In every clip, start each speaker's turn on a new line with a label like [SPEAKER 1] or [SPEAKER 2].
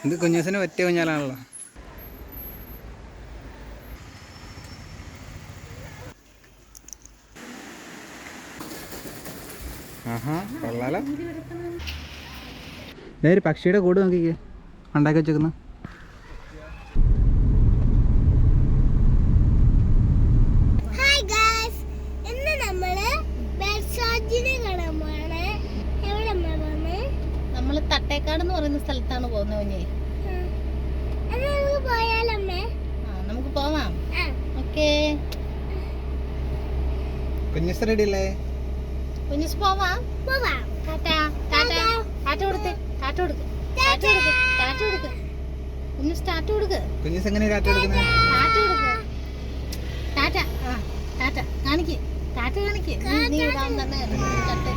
[SPEAKER 1] ഇത് കുഞ്ഞൂസിന് പറ്റിയ കുഞ്ഞാലാണല്ലോ. ആഹാ കൊള്ളാലോ. ഒരു പക്ഷിയുടെ കൂട് നോക്കിക്കേ. ഉണ്ടാക്കി വെച്ചേക്കുന്നു
[SPEAKER 2] ഹായ് ഗായ്സ് ഇന്ന് നമ്മൾ ബെർസാജിനെ കാണാൻ പോവാണ് എവിടെ അമ്മ പോന്നെ
[SPEAKER 3] നമ്മൾ തട്ടേക്കാട് എന്ന് പറയുന്ന സ്ഥലത്താണ് പോകുന്നത് കുഞ്ഞേ
[SPEAKER 2] എന്നാ നമുക്ക് പോയാലമ്മേ
[SPEAKER 3] ആ നമുക്ക് പോവാം
[SPEAKER 2] ആ
[SPEAKER 3] ഓക്കേ
[SPEAKER 1] കുഞ്ഞൂസ് റെഡി അല്ലേ
[SPEAKER 3] കുഞ്ഞിസ് പോവാം.
[SPEAKER 2] പോവാ.
[SPEAKER 3] ടാറ്റ. ടാറ്റാ. ടാറ്റ കൊടുത്ത് ടാറ്റ കൊടുക്ക്. ടാറ്റ കൊടുക്ക്. ടാറ്റ കൊടുക്ക്. കുഞ്ഞിസ് ടാറ്റ കൊടുക്ക്.
[SPEAKER 1] കുഞ്ഞൂസ് എങ്ങനെ കാറ്റ് എടുക്കുന്നത്
[SPEAKER 3] ടാറ്റ. കൊടുക്ക്. ടാറ്റ. ആ ടാറ്റ. കാണിക്ക്. ടാറ്റ കാണിക്ക്. നീ- നീ ഇടാൻ തന്നെ ടാറ്റ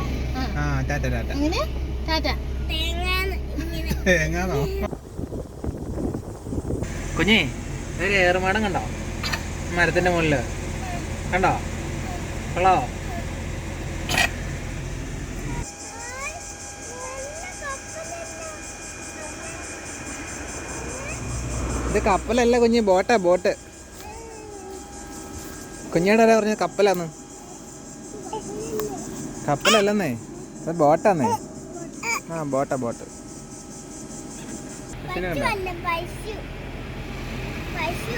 [SPEAKER 3] ആ.
[SPEAKER 1] ടാറ്റ ടാറ്റ.
[SPEAKER 3] എങ്ങനെ? ടാറ്റ.
[SPEAKER 1] എങ്ങാന്നോ കുഞ്ഞേ ഒരു ഏറുമാടം കണ്ടോ? മരത്തിന്റെ മുകളിൽ. കണ്ടോ? കൊള്ളോ ഇത് കപ്പലല്ല കുഞ്ഞ് ബോട്ടാ ബോട്ട്. കുഞ്ഞേടെ പറഞ്ഞ കപ്പലാന്ന്? കപ്പലല്ലെന്നേ അത് ബോട്ടാന്നേ. ആ ബോട്ടാ ബോട്ട്.
[SPEAKER 2] പശു. പശു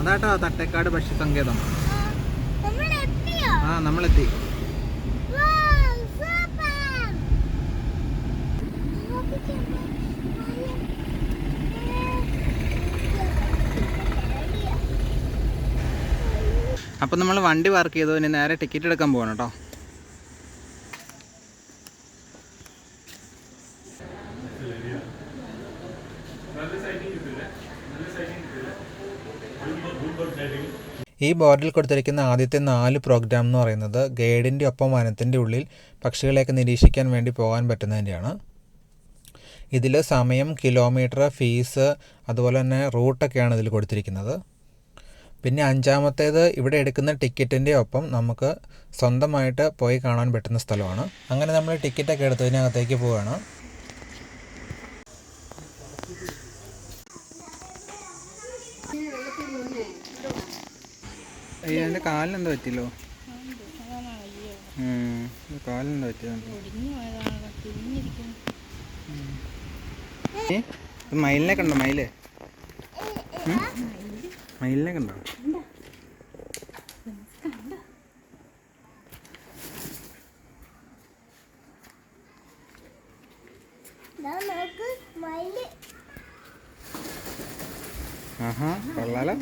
[SPEAKER 1] അതാട്ടോ തട്ടേക്കാട് പക്ഷി സങ്കേതം ആ നമ്മളെത്തി! അപ്പം നമ്മൾ വണ്ടി വർക്ക് ചെയ്തു ഇനി നേരെ ടിക്കറ്റ് എടുക്കാൻ പോകണം കേട്ടോ ഈ ബോർഡിൽ കൊടുത്തിരിക്കുന്ന ആദ്യത്തെ നാല് പ്രോഗ്രാം എന്ന് പറയുന്നത് ഗൈഡിന്റെ ഒപ്പം വനത്തിന്റെ ഉള്ളിൽ പക്ഷികളെയൊക്കെ നിരീക്ഷിക്കാൻ വേണ്ടി പോകാൻ പറ്റുന്നതിന്റെയാണ്. ഇതിൽ സമയം കിലോമീറ്റർ ഫീസ് അതുപോലെ തന്നെ റൂട്ടൊക്കെയാണ് ഇതിൽ കൊടുത്തിരിക്കുന്നത്. പിന്നെ അഞ്ചാമത്തേത് ഇവിടെ എടുക്കുന്ന ടിക്കറ്റിന്റെ ഒപ്പം നമുക്ക് സ്വന്തമായിട്ട് പോയി കാണാൻ പറ്റുന്ന സ്ഥലമാണ്. അങ്ങനെ നമ്മൾ ടിക്കറ്റൊക്കെ എടുത്തതിനകത്തേക്ക് പോവുകയാണ് അയ്യോ എന്റെ കാലിനെന്താ പറ്റിയല്ലോ? കാലിനെന്താ പറ്റിയ മയിലിനെ കണ്ടോ മയിൽ? മയിലിനെ കണ്ടോ
[SPEAKER 2] നോക്ക് മയിൽ
[SPEAKER 1] ആഹാ കൊള്ളാലോ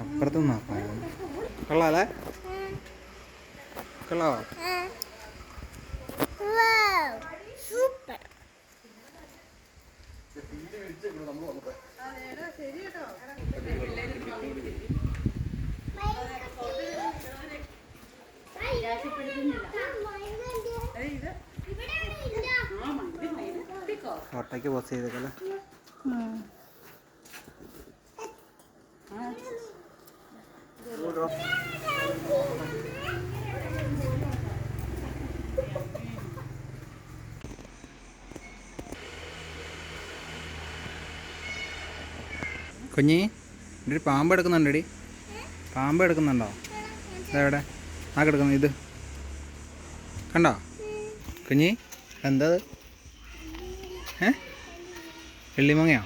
[SPEAKER 1] അപ്പുറത്ത് നോക്കാം കൊള്ളാലേ കൊള്ളാവോ
[SPEAKER 2] സൂപ്പർ
[SPEAKER 1] ഫോട്ടോയ്ക്ക് പോസ്റ്റ് ചെയ്തേക്കല്ലേ കുഞ്ഞി ഇവിടെ ഒരു പാമ്പ് എടുക്കുന്നുണ്ടടി. പാമ്പ് എടുക്കുന്നുണ്ടോ? ഇതെവിടെ ആ കിടക്കുന്നു ഇത്. കണ്ടോ? കുഞ്ഞി എന്താ ഏ? വെള്ളിമങ്ങയോ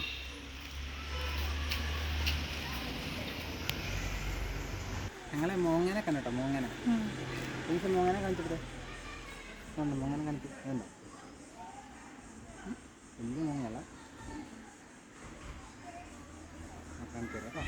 [SPEAKER 1] ഞങ്ങളെ മോങ്ങനെ കണ്ടോ മോങ്ങനെ എനിക്ക് മോങ്ങനെ കാണിച്ചിട്ട് കണ്ടോ മോങ്ങനെ കാണിച്ചു കണ്ടോ വലിയ മോങ്ങയല്ല കാണിച്ചു തരാം കേട്ടോ.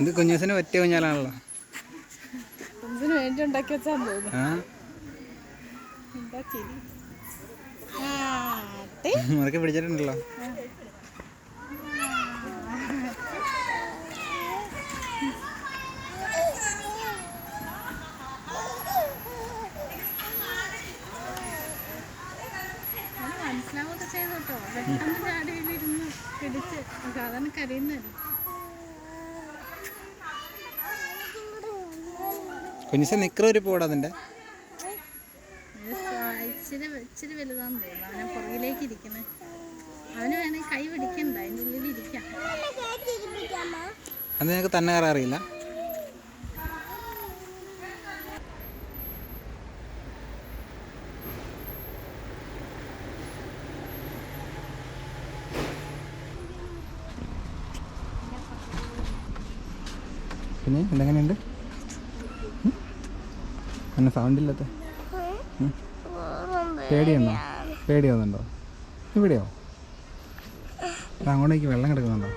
[SPEAKER 1] ഇത് കുഞ്ഞൂസിന് പറ്റിയ കുഞ്ഞാലാണല്ലോ.
[SPEAKER 3] വേണ്ടി ഉണ്ടാക്കി വെച്ചാൽ തോന്നുന്നു.
[SPEAKER 1] മുറുക്കെ പിടിച്ചിട്ടുണ്ടല്ലോ. കുഞ്ഞിസ നിക്കറ ഒരു പോടാ നിന്റെ
[SPEAKER 3] ഇത് സ- ഇച്ചിരി ഇച്ചിരി വലുതാന്ന് തോന്നുന്നു. അവനെ പുറകിലേക്ക് ഇരിക്കുന്നത് അവന് വേണമെങ്കിൽ കൈ പിടിക്കണ്ട. അതിന്റെ ഉള്ളിൽ ഇരിക്കാം.
[SPEAKER 2] കേട്ടിരിപ്പിക്കാമോ
[SPEAKER 1] അത് നിനക്ക് തന്നെ കയറാൻ അറിയില്ല. പിന്നെ എന്തെങ്ങനെയുണ്ട്? എന്നെ സൗണ്ട് ഇല്ലാത്ത? പേടിയുണ്ടോ? പേടി ഇവിടെയോ? അങ്ങോട്ടേക്ക് വെള്ളം കിടക്കുന്നുണ്ടോ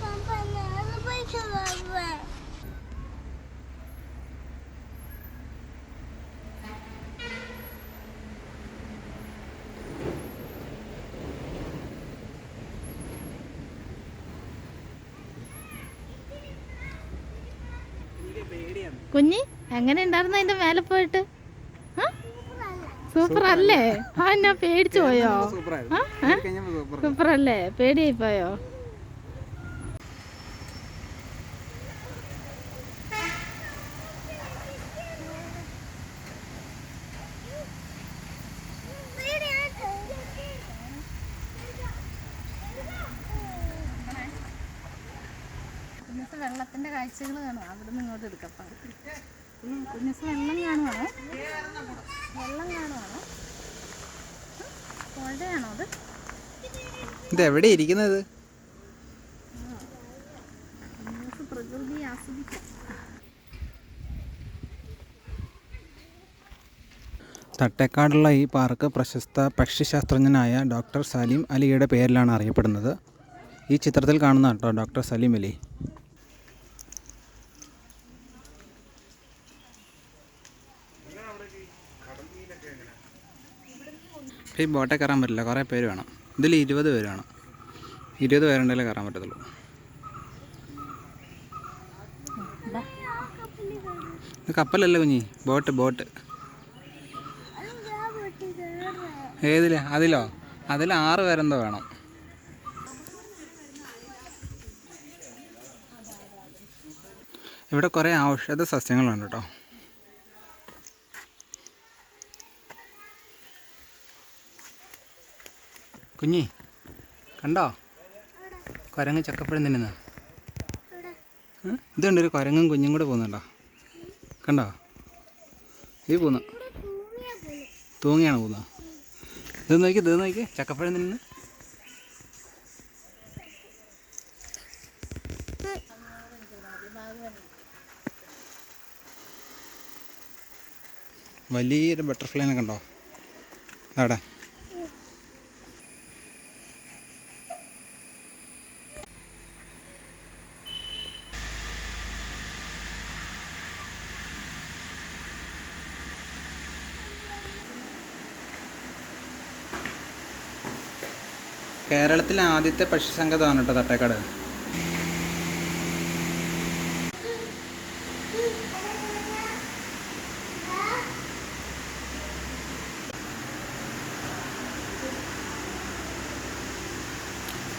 [SPEAKER 2] പപ്പ ഞാൻ പോയിട്ട് വരാം
[SPEAKER 3] കുഞ്ഞി എങ്ങനെ ഉണ്ടായിരുന്നു അതിന്റെ മേലെ പോയിട്ട്? സൂപ്പർ അല്ലേ? ആ എന്നാ പേടിച്ചു പോയോ?
[SPEAKER 1] സൂപ്പർ
[SPEAKER 3] അല്ലേ പേടിയായി പോയോ? വെള്ളത്തിന്റെ കാഴ്ചകൾ കാണും. അവിടെ നിന്ന് ഇങ്ങോട്ട് എടുക്കപ്പാ കുഞ്ഞസ് വെള്ളം കാണുവാണോ. വെള്ളം കാണുവാണോ. പുഴയാണോ അത്?
[SPEAKER 1] ഇത് എവിടെ ഇരിക്കുന്നത്
[SPEAKER 3] പ്രകൃതി ആസ്വദിക്കാം.
[SPEAKER 1] തട്ടേക്കാടുള്ള ഈ പാർക്ക് പ്രശസ്ത പക്ഷിശാസ്ത്രജ്ഞനായ ഡോക്ടർ സലീം അലിയുടെ പേരിലാണ് അറിയപ്പെടുന്നത്. ഈ ചിത്രത്തിൽ കാണുന്ന കേട്ടോ ഡോക്ടർ സലീം അലി. ഈ ബോട്ടിൽ കയറാൻ പറ്റില്ല. കുറേ പേര് വേണം. ഇതിൽ ഇരുപത് പേര് വേണം. ഇരുപത് പേരുണ്ടെങ്കിലേ കയറാൻ പറ്റത്തുള്ളൂ. ഇത് കപ്പലല്ല കുഞ്ഞി? Boat boat. ഏതിൽ? അതിലോ? അതിൽ ആറ് പേരെന്തോ വേണം. ഇവിടെ കുറേ ഔഷധ സസ്യങ്ങളുണ്ട് കേട്ടോ. കുഞ്ഞി കണ്ടോ? കുരങ്ങ് ചക്കപ്പഴം തിന്നുന്ന. ഇതുണ്ട് ഒരു കുരങ്ങും കുഞ്ഞും കൂടെ പോകുന്നുണ്ടോ? കണ്ടോ? ഈ പോന്നു തൂങ്ങിയാണ് പോകുന്നത്. ഇത് നോക്കി ഇത് നോക്കി. ചക്കപ്പഴം തന്നെ വലിയൊരു ബട്ടർഫ്ലൈനെ കണ്ടോ? അവിടെ കേരളത്തിലെ ആദ്യത്തെ പക്ഷിസങ്കേതമാണ് കേട്ടോ തട്ടേക്കാട്.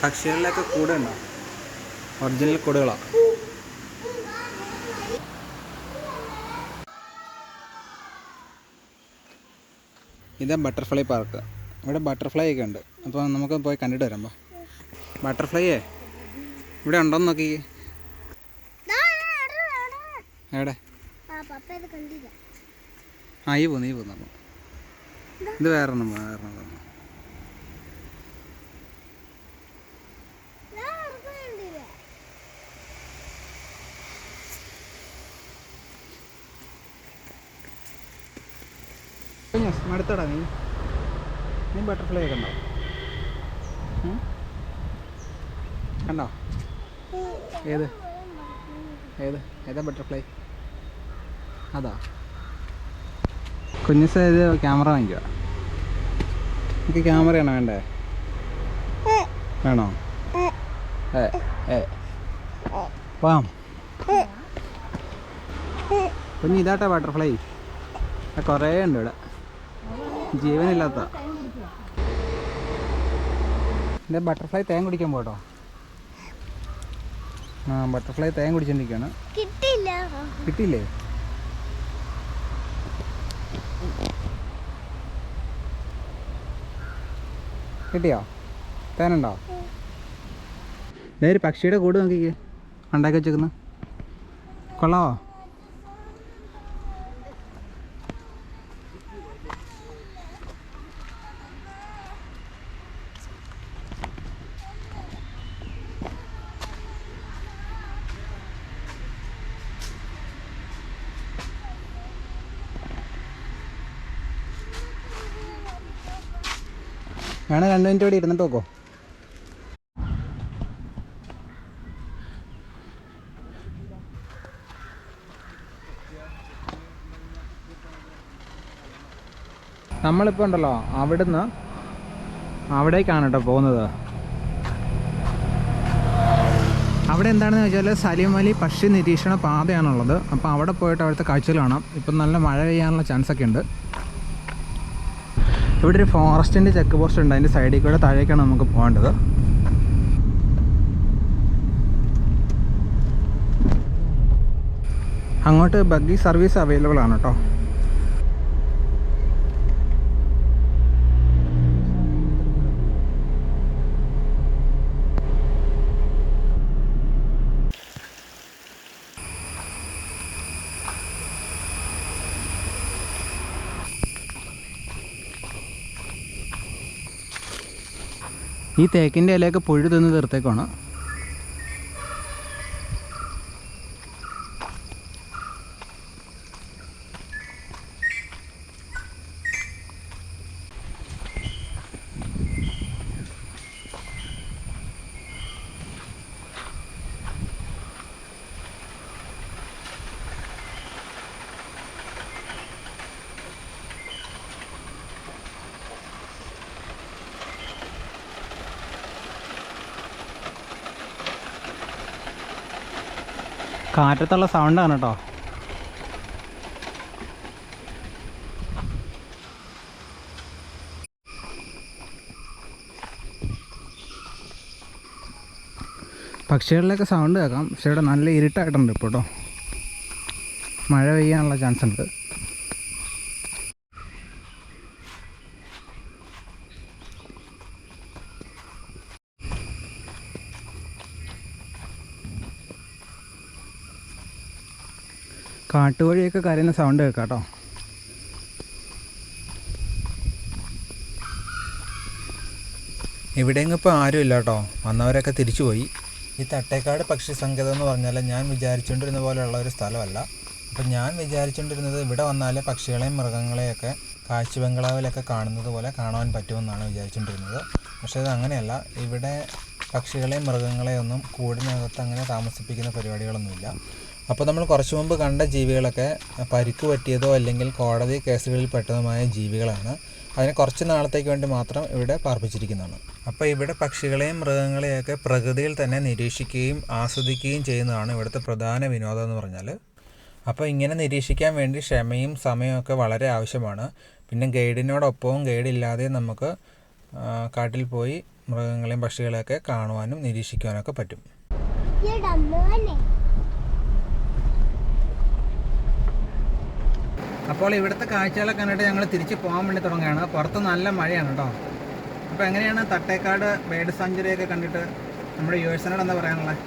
[SPEAKER 1] പക്ഷികളിലൊക്കെ കൂടെ ഉണ്ടോ ഒറിജിനൽ കൂടുകളോ? ഇതാ ബട്ടർഫ്ലൈ പാർക്ക് ഇവിടെ ബട്ടർഫ്ലൈ ഒക്കെ ഉണ്ട്. അപ്പോൾ നമുക്ക് പോയി കണ്ടിട്ട് വരാം ബട്ടർഫ്ലൈയേ ഇവിടെ ഉണ്ടോന്ന് നോക്കി. എവിടെ?
[SPEAKER 2] ആ
[SPEAKER 1] ഈ പോന്നു ഈ പോന്നു അപ്പം. ഇത് വേറെ ഒന്നും വേറെ ഒന്നും അടുത്തടാ നീ. നീ ബട്ടർഫ്ലൈ ഒക്കെ ഉണ്ടോ? കണ്ടോ? ഏത്? ഏത്? ഏതാ ബട്ടർഫ്ലൈ അതാ. കുഞ്ഞു ഇത് ക്യാമറ വാങ്ങിക്കുക എനിക്ക് ക്യാമറയാണോ വേണ്ടേ? വേണോ? വാം. കുഞ്ഞ് ഇതാട്ടാ ബട്ടർഫ്ലൈ കുറേ ഉണ്ട് ഇവിടെ. ജീവനില്ലാത്ത. ഇത് ബട്ടർഫ്ലൈ തേൻ കുടിക്കാൻ പോട്ടോ. ആ ബട്ടർഫ്ലൈ തേൻ കുടിച്ചോണ്ടിരിക്കുകയാണ്
[SPEAKER 2] കിട്ടില്ല
[SPEAKER 1] കിട്ടിയില്ലേ? കിട്ടിയോ? തേനുണ്ടോ? ഒരു പക്ഷിയുടെ കൂട് നോക്കിക്കേ. ഉണ്ടാക്കി വെച്ചേക്കുന്നു. കൊള്ളാവോ വേണം രണ്ട് മിനിറ്റ് കൂടി ഇരുന്നിട്ട് നോക്കോ. നമ്മളിപ്പോൾ ഉണ്ടല്ലോ അവിടുന്ന് അവിടേക്കാണ് കേട്ടോ പോകുന്നത്. അവിടെ എന്താണെന്ന് വെച്ചാൽ സലിമലി പക്ഷി നിരീക്ഷണ പാതയാണുള്ളത്. അപ്പോൾ അവിടെ പോയിട്ട് അവിടുത്തെ കാഴ്ചകൾ കാണാം. ഇപ്പം നല്ല മഴ പെയ്യാനുള്ള ചാൻസ് ഒക്കെ ഉണ്ട്. ഇവിടെ ഒരു ഫോറസ്റ്റിന്റെ ചെക്ക് പോസ്റ്റ് ഉണ്ട്. അതിന്റെ സൈഡിൽ കൂടെ താഴേക്കാണ് നമുക്ക് പോകേണ്ടത്. അങ്ങോട്ട് ബഗ്ഗി സർവീസ് അവൈലബിൾ ആണ് കേട്ടോ. ഈ തേക്കിന്റെ ഇലയൊക്കെ പുഴു തിന്ന് തീർത്തേക്കാണ് കാറ്റത്തുള്ള സൗണ്ടാണ് കേട്ടോ പക്ഷികളിലൊക്കെ സൗണ്ട് കേൾക്കാം. പക്ഷേ ഇവിടെ നല്ല ഇരുട്ടായിട്ടുണ്ട് ഇപ്പോൾ കേട്ടോ മഴ പെയ്യാനുള്ള ചാൻസ് ഉണ്ട്. കാട്ടുവഴിയൊക്കെ കരയുന്ന സൗണ്ട് കേൾക്കാം കേട്ടോ ഇവിടെയെങ്കിലും ഇപ്പോൾ ആരുമില്ല കേട്ടോ വന്നവരൊക്കെ തിരിച്ചുപോയി. ഈ തട്ടേക്കാട് പക്ഷി സങ്കേതം എന്ന് പറഞ്ഞാൽ ഞാൻ വിചാരിച്ചുകൊണ്ടിരുന്ന പോലെയുള്ള ഒരു സ്ഥലമല്ല. അപ്പം ഞാൻ വിചാരിച്ചുകൊണ്ടിരുന്നത് ഇവിടെ വന്നാൽ പക്ഷികളെയും മൃഗങ്ങളെയൊക്കെ കാഴ്ച ബംഗ്ലാവിലൊക്കെ കാണുന്നത് പോലെ കാണാൻ പറ്റുമെന്നാണ് വിചാരിച്ചുകൊണ്ടിരുന്നത് പക്ഷേ ഇത് അങ്ങനെയല്ല. ഇവിടെ പക്ഷികളെയും മൃഗങ്ങളെയൊന്നും കൂടിനകത്ത് അങ്ങനെ താമസിപ്പിക്കുന്ന പരിപാടികളൊന്നുമില്ല. അപ്പോൾ നമ്മൾ കുറച്ച് മുമ്പ് കണ്ട ജീവികളൊക്കെ പരിക്ക് പറ്റിയതോ അല്ലെങ്കിൽ കോടതി കേസുകളിൽ പെട്ടതുമായ ജീവികളാണ്. അതിനെ കുറച്ച് നാളത്തേക്ക് വേണ്ടി മാത്രം ഇവിടെ പാർപ്പിച്ചിരിക്കുന്നതാണ്. അപ്പോൾ ഇവിടെ പക്ഷികളെയും മൃഗങ്ങളെയൊക്കെ പ്രകൃതിയിൽ തന്നെ നിരീക്ഷിക്കുകയും ആസ്വദിക്കുകയും ചെയ്യുന്നതാണ് ഇവിടുത്തെ പ്രധാന വിനോദം എന്ന് പറഞ്ഞാൽ അപ്പോൾ ഇങ്ങനെ നിരീക്ഷിക്കാൻ വേണ്ടി ക്ഷമയും സമയമൊക്കെ വളരെ ആവശ്യമാണ്. പിന്നെ ഗൈഡിനോടൊപ്പവും ഗൈഡില്ലാതെയും നമുക്ക് കാട്ടിൽ പോയി മൃഗങ്ങളെയും പക്ഷികളെയൊക്കെ കാണുവാനും നിരീക്ഷിക്കുവാനൊക്കെ പറ്റും. അപ്പോൾ ഇവിടുത്തെ കാഴ്ചകളൊക്കെ കണ്ടിട്ട് ഞങ്ങൾ തിരിച്ച് പോകാൻ വേണ്ടി തുടങ്ങുകയാണ്. പുറത്ത് നല്ല മഴയാണ് കേട്ടോ. അപ്പോൾ എങ്ങനെയാണ് തട്ടേക്കാട് ബേഡ് സാഞ്ചുറിയൊക്കെ കണ്ടിട്ട് നമ്മുടെ യുവേഴ്സിനോട് എന്താ പറയാനുള്ളത്?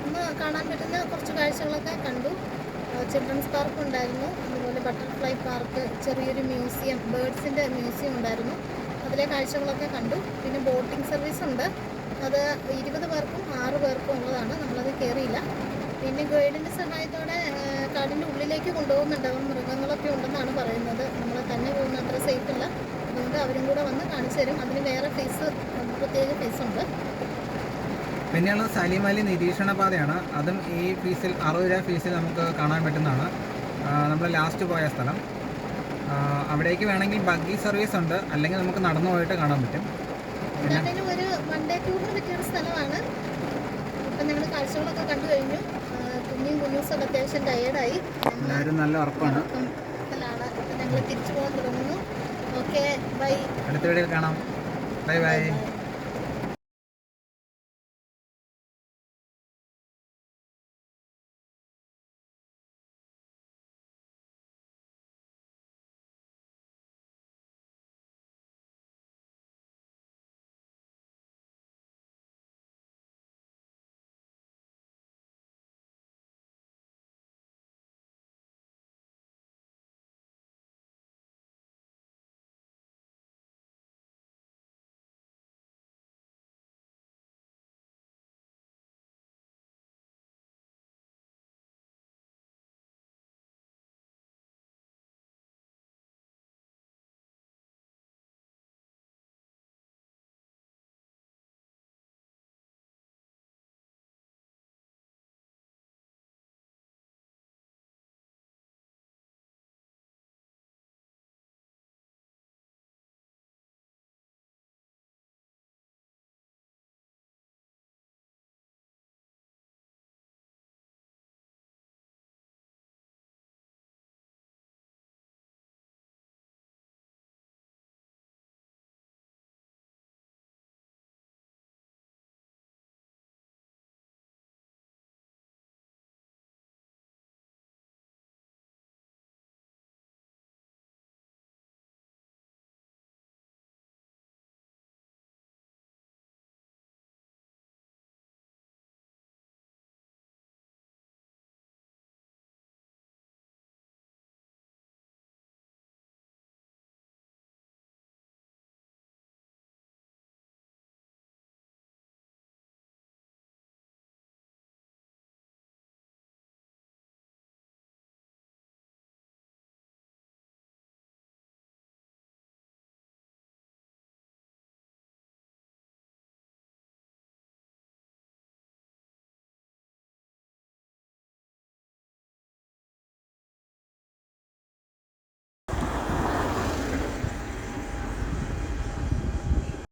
[SPEAKER 3] നമ്മൾ കാണാൻ പറ്റുന്ന കുറച്ച് കാഴ്ചകളൊക്കെ കണ്ടു. ചിൽഡ്രൻസ് പാർക്ക് ഉണ്ടായിരുന്നു. അതുപോലെ ബട്ടർഫ്ലൈ പാർക്ക് ചെറിയൊരു മ്യൂസിയം ബേർഡ്സിന്റെ മ്യൂസിയം ഉണ്ടായിരുന്നു. അതിലെ കാഴ്ചകളൊക്കെ കണ്ടു. പിന്നെ ബോട്ടിംഗ് സർവീസ് ഉണ്ട്. അത് ഇരുപത് പേർക്കും ആറ് പേർക്കും ഉള്ളതാണ്. നമ്മളത് കയറിയില്ല പിന്നെ ഗൈഡിന്റെ സഹായത്തോടെ കാടിന്റെ ഉള്ളിലേക്ക് കൊണ്ടുപോകുന്നുണ്ട്. അവർ മൃഗങ്ങളൊക്കെ ഉണ്ടെന്നാണ് പറയുന്നത്. നമ്മൾ തന്നെ പോകുന്ന അത്ര സേഫ് അല്ല. അതുകൊണ്ട് അവരും കൂടെ വന്ന് കാണിച്ചു തരും. അതിന് വേറെ ഫീസ് പ്രത്യേക ഫീസ് ഉണ്ട്.
[SPEAKER 1] പിന്നെയുള്ളത് സലീം നിരീക്ഷണ പാതയാണ്. അതും ഈ ഫീസിൽ അറുപത് രൂപ ഫീസിൽ നമുക്ക് കാണാൻ പറ്റുന്നതാണ്. നമ്മൾ ലാസ്റ്റ് പോയ സ്ഥലം. അവിടേക്ക് വേണമെങ്കിൽ ബഗ്ഗി സർവീസ് ഉണ്ട്. അല്ലെങ്കിൽ നമുക്ക് നടന്നു പോയിട്ട് കാണാൻ പറ്റും.
[SPEAKER 3] എന്തായാലും ഒരു വൺ ഡേ ടൂറിന് പറ്റിയൊരു സ്ഥലമാണ്. അപ്പം ഞങ്ങൾ കാഴ്ചകളൊക്കെ കണ്ടു കഴിഞ്ഞു. കുഞ്ഞും കുഞ്ഞൂസൊക്കെ അത്യാവശ്യം ടയേർഡായി
[SPEAKER 1] എല്ലാവരും നല്ല ഉറപ്പാണ്. ാണ്
[SPEAKER 3] അപ്പം ഞങ്ങൾ തിരിച്ചു പോകാൻ തുടങ്ങുന്നു. ഓക്കെ ബൈ
[SPEAKER 1] അടുത്ത വീഡിയോയിൽ കാണാം. Bye
[SPEAKER 3] bye